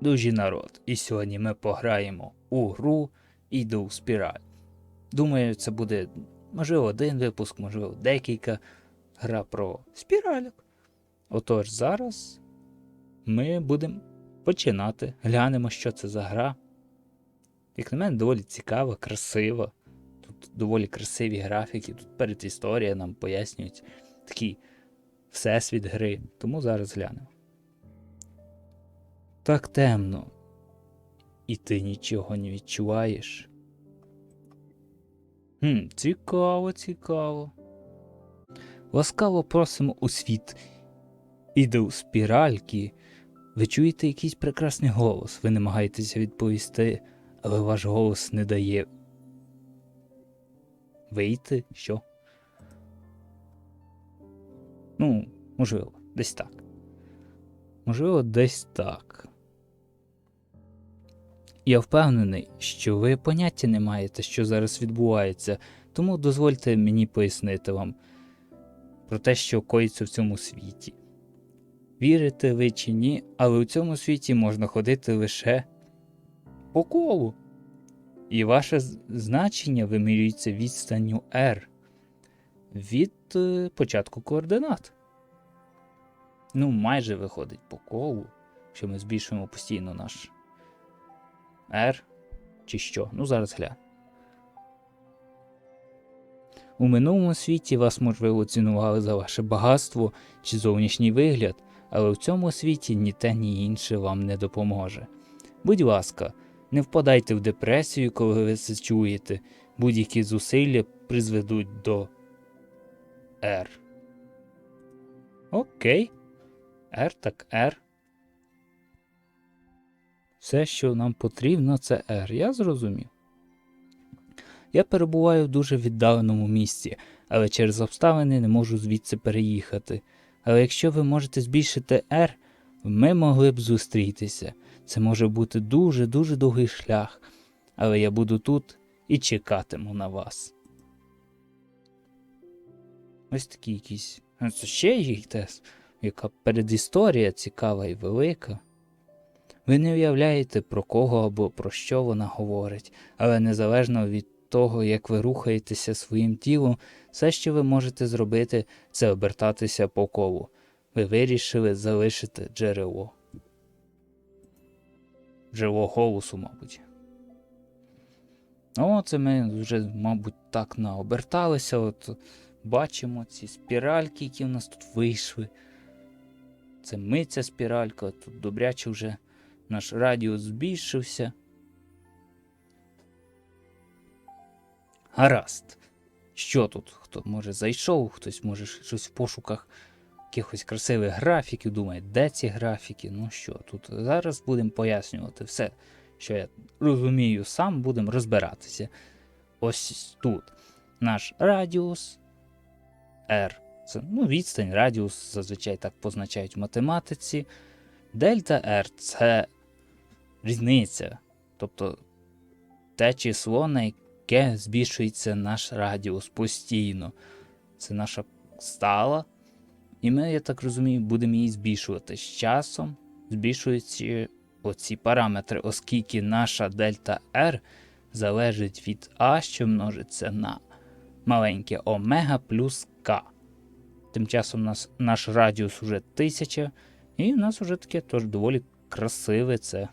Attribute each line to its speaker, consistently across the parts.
Speaker 1: Дужі народ, і сьогодні ми пограємо у гру Іду в спіраль. Думаю, це буде можливо один випуск, можливо, декілька гра про спіральок. Отож, зараз ми будемо починати. Глянемо, що це за гра. Як на мене, доволі цікава, красива. Тут доволі красиві графіки, тут перед історія нам пояснюють такий всесвіт гри. Тому зараз глянемо. Так темно. І ти нічого не відчуваєш. Хм, цікаво, цікаво. Ласкаво просимо у світ. Іде у спіральки. Ви чуєте якийсь прекрасний голос. Ви намагаєтеся відповісти, але ваш голос не дає. Вийти? Що? Ну, можливо, десь так. Можливо, десь так. Я впевнений, що ви поняття не маєте, що зараз відбувається, тому дозвольте мені пояснити вам про те, що коїться в цьому світі. Вірите ви чи ні, але у цьому світі можна ходити лише по колу. І ваше значення вимірюється відстанню R від е, початку координат. Ну, майже виходить по колу, що ми збільшуємо постійно наш R чи що. Ну, зараз гля. У минулому світі вас, можливо, цінували за ваше багатство чи зовнішній вигляд, але в цьому світі ні те, ні інше вам не допоможе. Будь ласка, не впадайте в депресію, коли ви це чуєте. Будь-які зусилля призведуть до R. Окей. R так R. Все, що нам потрібно, це R. Я зрозумів. Я перебуваю в дуже віддаленому місці, але через обставини не можу звідси переїхати. Але якщо ви можете збільшити R, ми могли б зустрітися. Це може бути дуже-дуже довгий шлях, але я буду тут і чекатиму на вас. Ось такі якісь. А Це ще якась, яка передісторія цікава і велика. Ви не уявляєте, про кого або про що вона говорить, але незалежно від того, як ви рухаєтеся своїм тілом, все, що ви можете зробити, це обертатися по колу. Ви вирішили залишити джерело. Джерело голосу, мабуть. О, це ми вже, мабуть, так наоберталися. От бачимо ці спіральки, які в нас тут вийшли. Це ми ця спіралька, тут добряче вже наш радіус збільшився. Гаразд. Що тут? Хто може зайшов, хтось може щось в пошуках якихось красивих графіків, думає, де ці графіки? Ну що, тут зараз будемо пояснювати все, що я розумію сам, будемо розбиратися. Ось тут наш радіус R. Це ну, відстань, радіус зазвичай так позначають в математиці. Дельта R це різниця. Тобто те число, на яке збільшується наш радіус постійно. Це наша стала. І ми, я так розумію, будемо її збільшувати з часом, збільшуючи оці параметри, оскільки наша дельта R залежить від А, що множиться на маленьке омега плюс К. Тим часом нас наш радіус уже 1000, і в нас вже таке теж доволі красиве це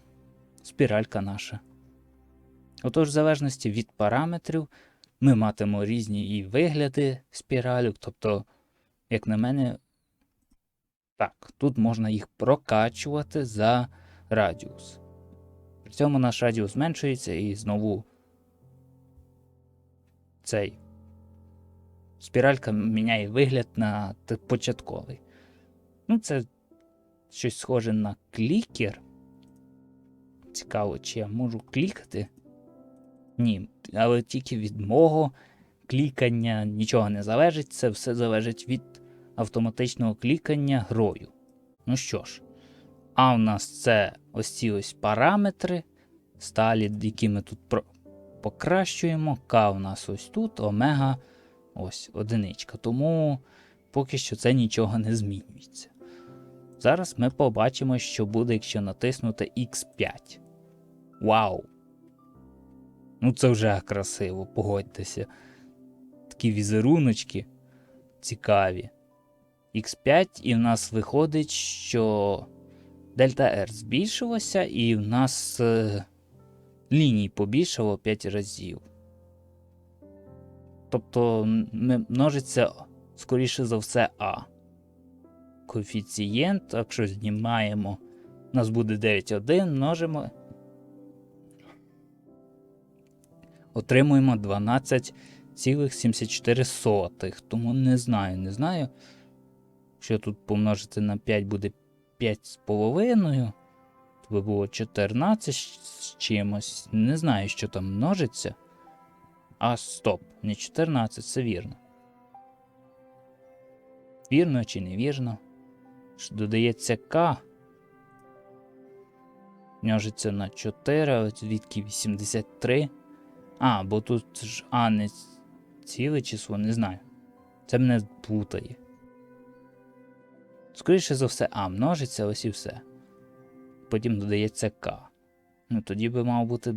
Speaker 1: спіралька наша. Отож, в залежності від параметрів, ми матимемо різні і вигляди спіралю, тобто, як на мене, так, тут можна їх прокачувати за радіус. При цьому наш радіус зменшується і знову цей спіралька міняє вигляд на початковий. Ну, це щось схоже на клікер. Цікаво, чи я можу клікати? Ні, але тільки від мого клікання нічого не залежить, це все залежить від автоматичного клікання грою. Ну що ж, а у нас це ось ці ось параметри сталі, які ми тут покращуємо. К у нас ось тут, омега ось одиничка. Тому поки що це нічого не змінюється. Зараз ми побачимо, що буде, якщо натиснути X5. Вау! Ну, це вже красиво, погодьтеся. Такі візеруночки цікаві. X5, і в нас виходить, що Дельта R збільшилося, і в нас е, ліній побільшало 5 разів. Тобто множиться, скоріше за все, А. Коефіцієнт, якщо знімаємо, у нас буде 9,1, множимо. Отримуємо 12,74. Тому не знаю, не знаю. Що тут помножити на 5 буде 5,5. То би було 14 з чимось. Не знаю, що там множиться. А, стоп, не 14, це вірно. Вірно чи невірно? Ж Додається К. Множиться на 4, от звідки 83. А, бо тут ж А не ціле число, не знаю. Це мене плутає. Скоріше за все, А множиться, ось і все. Потім додається К. Ну тоді би мав бути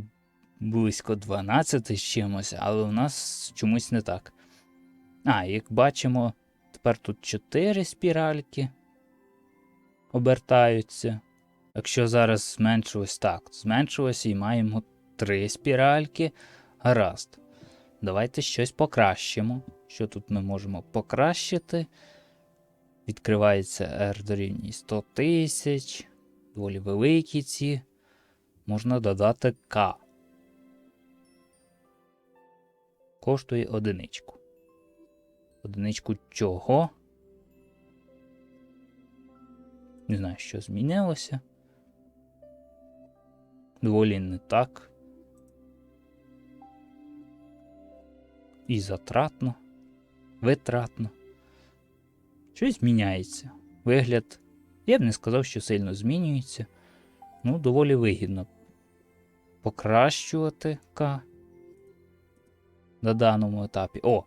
Speaker 1: близько 12 з чимось, але у нас чомусь не так. А, як бачимо, тепер тут 4 спіральки обертаються. Якщо зараз зменшилось так, зменшилося і маємо 3 спіральки. Гаразд. Давайте щось покращимо. Що тут ми можемо покращити? Відкривається R дорівнює 100 тисяч. Доволі великі ці. Можна додати К. Коштує одиничку. Одиничку чого? Не знаю, що змінилося. Доволі не так. І затратно, витратно. Щось зміняється. Вигляд, я б не сказав, що сильно змінюється. Ну, доволі вигідно покращувати К на даному етапі. О!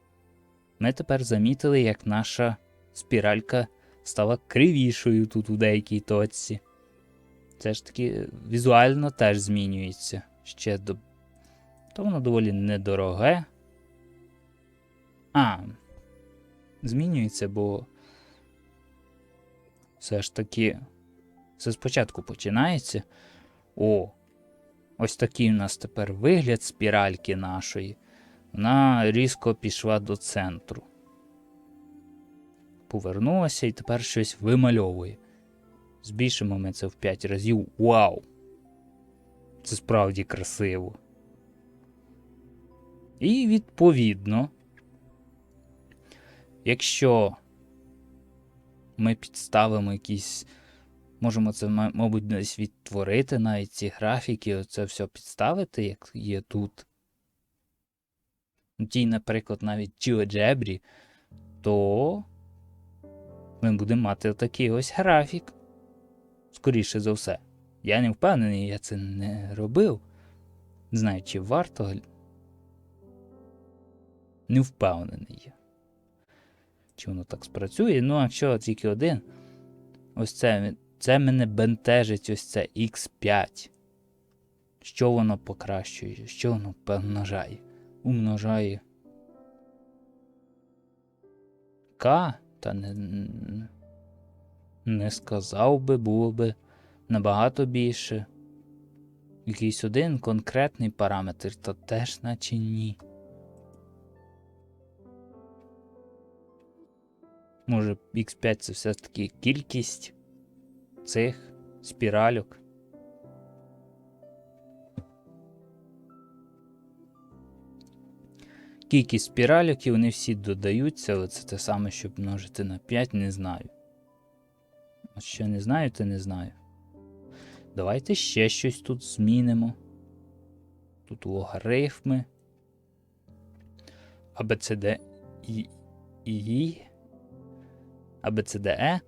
Speaker 1: Ми тепер замітили, як наша спіралька стала кривішою тут у деякій точці. Це ж таки візуально теж змінюється. Ще до. То воно доволі недороге. А, змінюється, бо все ж таки все спочатку починається. О, ось такий у нас тепер вигляд спіральки нашої. Вона різко пішла до центру. Повернулася і тепер щось вимальовує. Збільшимо ми це в 5 разів. Вау! Це справді красиво. І відповідно, якщо ми підставимо якісь. Можемо це, мабуть, десь відтворити навіть ці графіки, оце все підставити, як є тут. У тій, наприклад, навіть GeoGebra, то ми будемо мати такий ось графік. Скоріше за все. Я не впевнений, я це не робив. Не знаю, чи варто. Не впевнений я. Чи воно так спрацює? Ну, якщо тільки один, ось це, це мене бентежить ось це X5. Що воно покращує? Що воно помножає? Умножає. К? Та не, не сказав би, було би набагато більше. Якийсь один конкретний параметр, то теж наче ні. Може, X5 це все ж таки кількість цих спіральок. Кількість спіральок і вони всі додаються, але це те саме, щоб множити на 5, не знаю. От що не знаю, то не знаю. Давайте ще щось тут змінимо. Тут логарифми. ABCD і і ABCDE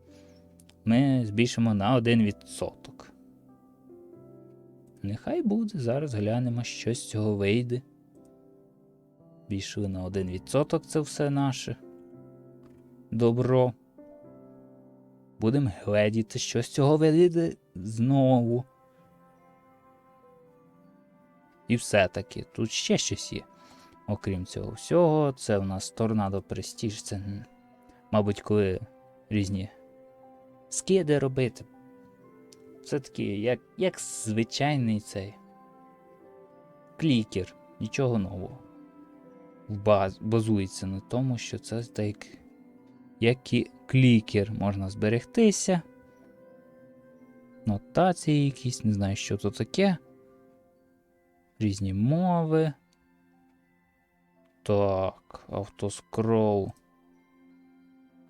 Speaker 1: ми збільшимо на 1%. Нехай буде, зараз глянемо, що з цього вийде. Збільшили на 1% це все наше. Добро. Будемо гледіти, що з цього вийде знову. І все-таки тут ще щось є. Окрім цього всього, це у нас торнадо Prestige. Це, мабуть, коли різні скиди робити. Це таки, як, як звичайний цей клікер, нічого нового. Баз, базується на тому, що це так, як і клікер, можна зберегтися. Нотації якісь, не знаю, що то таке. Різні мови. Так, автоскрол.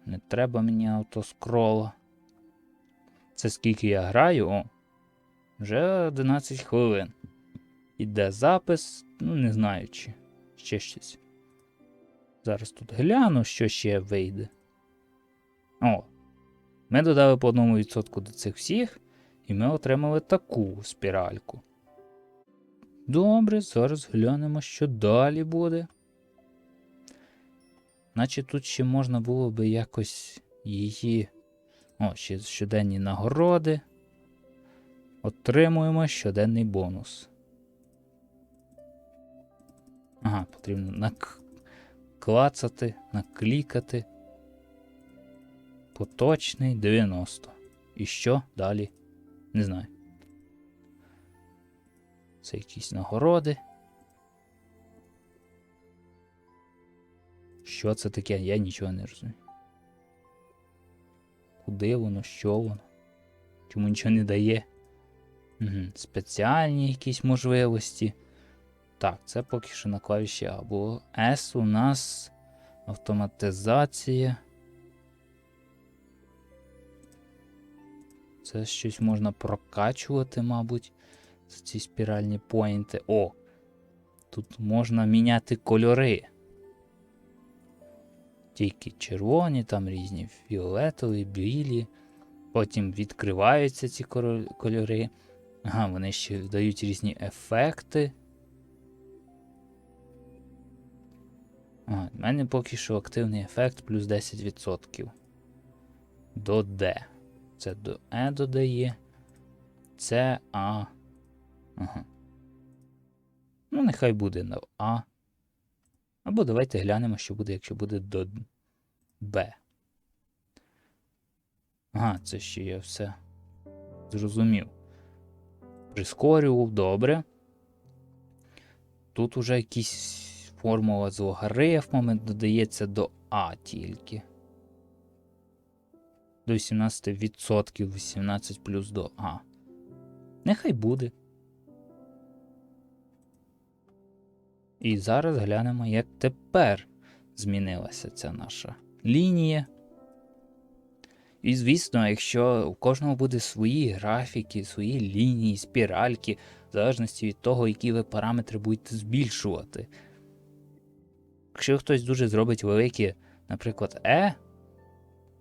Speaker 1: Не треба мені автоскрола. Це скільки я граю? О, вже 11 хвилин. Іде запис, ну не знаю чи ще щось. Зараз тут гляну, що ще вийде. О. Ми додали по одному відсотку до цих всіх, і ми отримали таку спіральку. Добре, зараз глянемо, що далі буде. Наче тут ще можна було би якось її. О, ще щоденні нагороди. Отримуємо щоденний бонус. Ага, потрібно наклацати, наклікати. Поточний 90. І що далі? Не знаю. Це якісь нагороди. Що це таке? Я нічого не розумію. Куди воно, що воно? Чому нічого не дає? Угу. Спеціальні якісь можливості. Так, це поки що на клавіші А. Бо S у нас автоматизація. Це щось можна прокачувати, мабуть. Це ці спіральні поінти. О! Тут можна міняти кольори. Тільки червоні, там різні фіолетові, білі. Потім відкриваються ці кольори. Ага, вони ще дають різні ефекти. Ага, в мене поки що активний ефект плюс 10%. До D. Це до E додає. Це А. Ага. Ну, нехай буде на А. Або давайте глянемо, що буде, якщо буде до Б. Ага, це ще я все зрозумів. Прискорював, добре. Тут уже якісь формула з логарифмами додається до А тільки. До 18%, 18 плюс до А. Нехай буде. І зараз глянемо, як тепер змінилася ця наша лінія. І, звісно, якщо у кожного буде свої графіки, свої лінії, спіральки, в залежності від того, які ви параметри будете збільшувати. Якщо хтось дуже зробить великі, наприклад, E,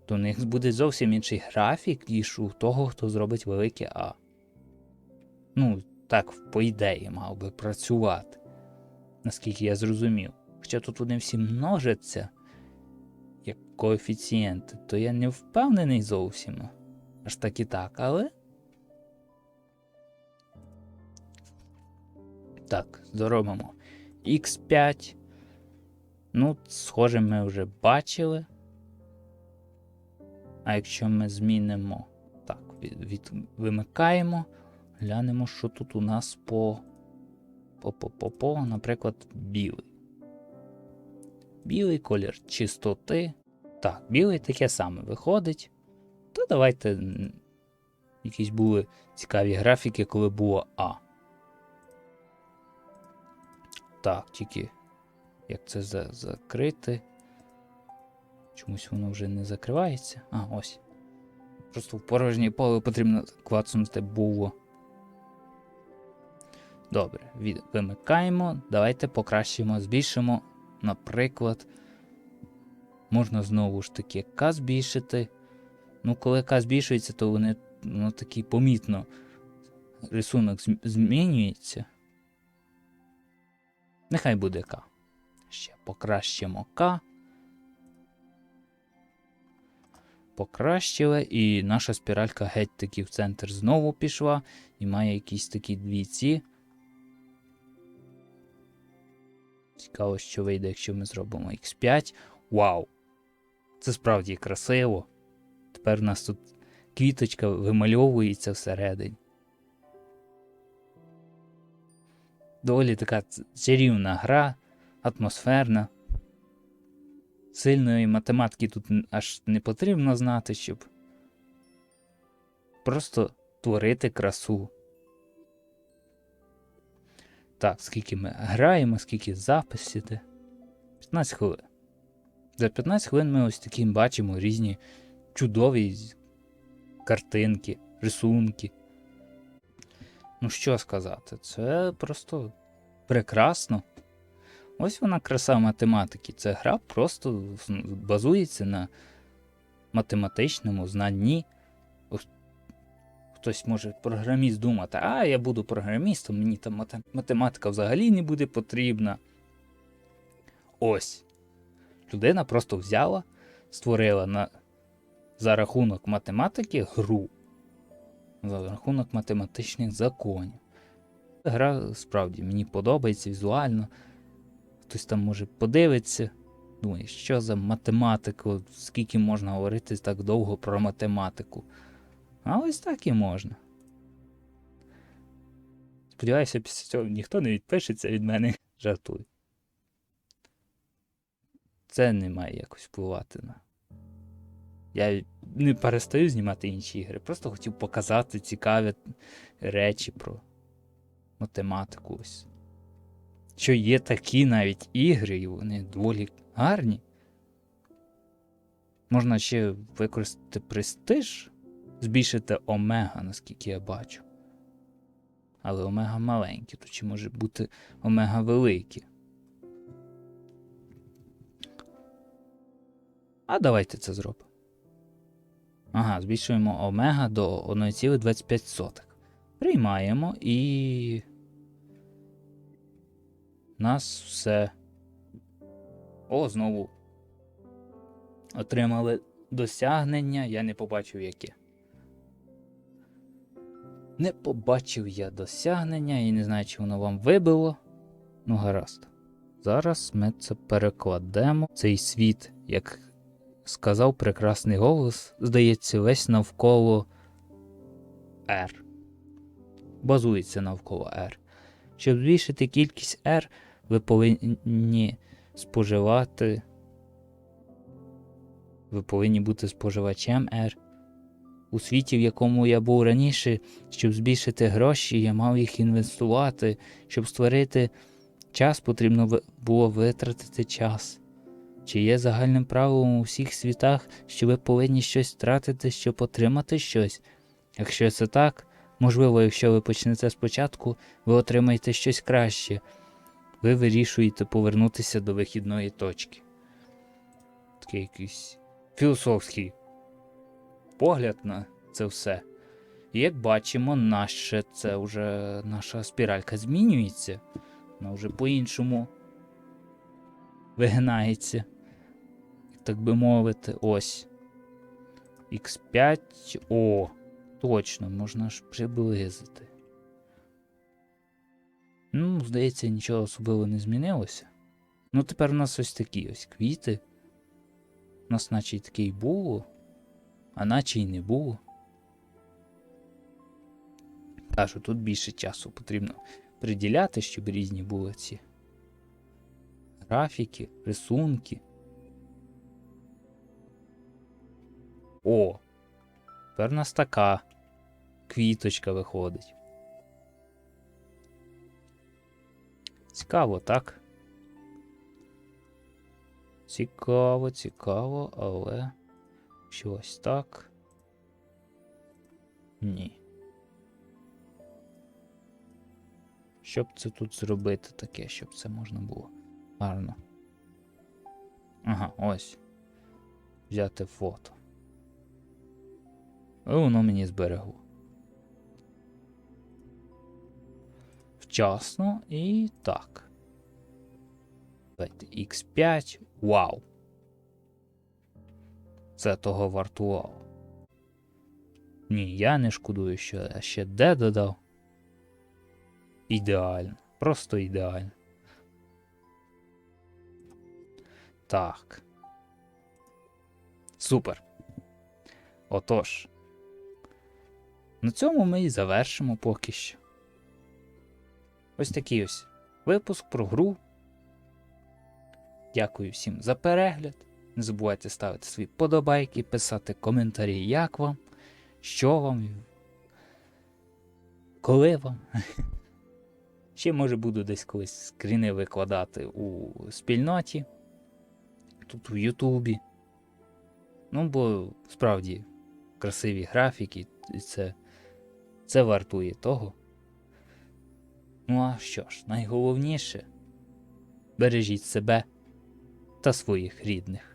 Speaker 1: то у них буде зовсім інший графік, ніж у того, хто зробить велике А. Ну, так, по ідеї, мав би працювати наскільки я зрозумів. Хоча тут вони всі множаться як коефіцієнти, то я не впевнений зовсім. Аж так і так, але. Так, зробимо x5. Ну, схоже, ми вже бачили. А якщо ми змінимо. Так, від, від, вимикаємо, глянемо, що тут у нас по по-по-по-по, наприклад, білий. Білий колір чистоти. Так, білий таке саме виходить. То давайте якісь були цікаві графіки, коли було А. Так, тільки як це за закрити. Чомусь воно вже не закривається. А, ось. Просто в порожнє поле потрібно клацнути було. Добре, вимикаємо. Давайте покращимо, збільшимо. Наприклад, можна знову ж таки К збільшити. Ну, коли К збільшується, то вони ну, такий помітно рисунок змінюється. Нехай буде К. Ще покращимо К. покращили, і наша спіралька геть таки в центр знову пішла, і має якісь такі дві Цікаво, що вийде, якщо ми зробимо X5. Вау! Це справді красиво. Тепер у нас тут квіточка вимальовується всередині. Доволі така чарівна гра, атмосферна. Сильної математики тут аж не потрібно знати, щоб просто творити красу. Так, скільки ми граємо, скільки записів іде? 15 хвилин. За 15 хвилин ми ось такі бачимо різні чудові картинки, рисунки. Ну, що сказати, це просто прекрасно. Ось вона краса математики. Це гра просто базується на математичному знанні. Ось Хтось може програміст думати, а я буду програмістом, мені там математика взагалі не буде потрібна. Ось. Людина просто взяла, створила на, за рахунок математики гру. За рахунок математичних законів. Гра справді мені подобається візуально. Хтось там може подивиться. Думає, що за математику, скільки можна говорити так довго про математику. А ось так і можна. Сподіваюся, після цього ніхто не відпишеться від мене. Жартую. Це не має якось впливати на. Я не перестаю знімати інші ігри, просто хотів показати цікаві речі про математику. Ось. Що є такі навіть ігри, і вони доволі гарні. Можна ще використати престиж, збільшити омега, наскільки я бачу. Але омега маленькі, то чи може бути омега великі? А давайте це зробимо. Ага, збільшуємо омега до 1,25. Приймаємо і. Нас все. О, знову. Отримали досягнення, я не побачив яке. Не побачив я досягнення і не знаю, чи воно вам вибило. Ну, гаразд. Зараз ми це перекладемо. Цей світ, як сказав прекрасний голос, здається, весь навколо R. Базується навколо R. Щоб збільшити кількість R, ви повинні споживати. Ви повинні бути споживачем R. У світі, в якому я був раніше, щоб збільшити гроші, я мав їх інвестувати. Щоб створити час, потрібно було витратити час. Чи є загальним правилом у всіх світах, що ви повинні щось тратити, щоб отримати щось? Якщо це так, можливо, якщо ви почнете спочатку, ви отримаєте щось краще. Ви вирішуєте повернутися до вихідної точки. Такий якийсь філософський погляд на це все. І як бачимо, наше це вже наша спіралька змінюється. Вона вже по-іншому вигинається. Так би мовити, ось. X5. О, точно, можна ж приблизити. Ну, здається, нічого особливо не змінилося. Ну, тепер у нас ось такі ось квіти. У нас наче таке й було, а наче й не було. Кажу, тут більше часу потрібно приділяти, щоб різні були ці графіки, рисунки. О! Тепер у нас така квіточка виходить. Цікаво, так? Цікаво, цікаво, але щось так. Ні. Що б це тут зробити таке, щоб це можна було гарно. Ага, ось. Взяти фото. І воно мені зберегло. Вчасно і так. Давайте X5. Вау. Це того вартувало. Ні, я не шкодую, що я ще де додав. Ідеально. Просто ідеально. Так. Супер. Отож. На цьому ми і завершимо поки що. Ось такий ось випуск про гру. Дякую всім за перегляд. Не забувайте ставити свої подобайки, писати коментарі, як вам, що вам, коли вам. Ще, може, буду десь колись скріни викладати у спільноті, тут у Ютубі. Ну, бо справді красиві графіки, це, це вартує того. Ну а що ж, найголовніше бережіть себе та своїх рідних.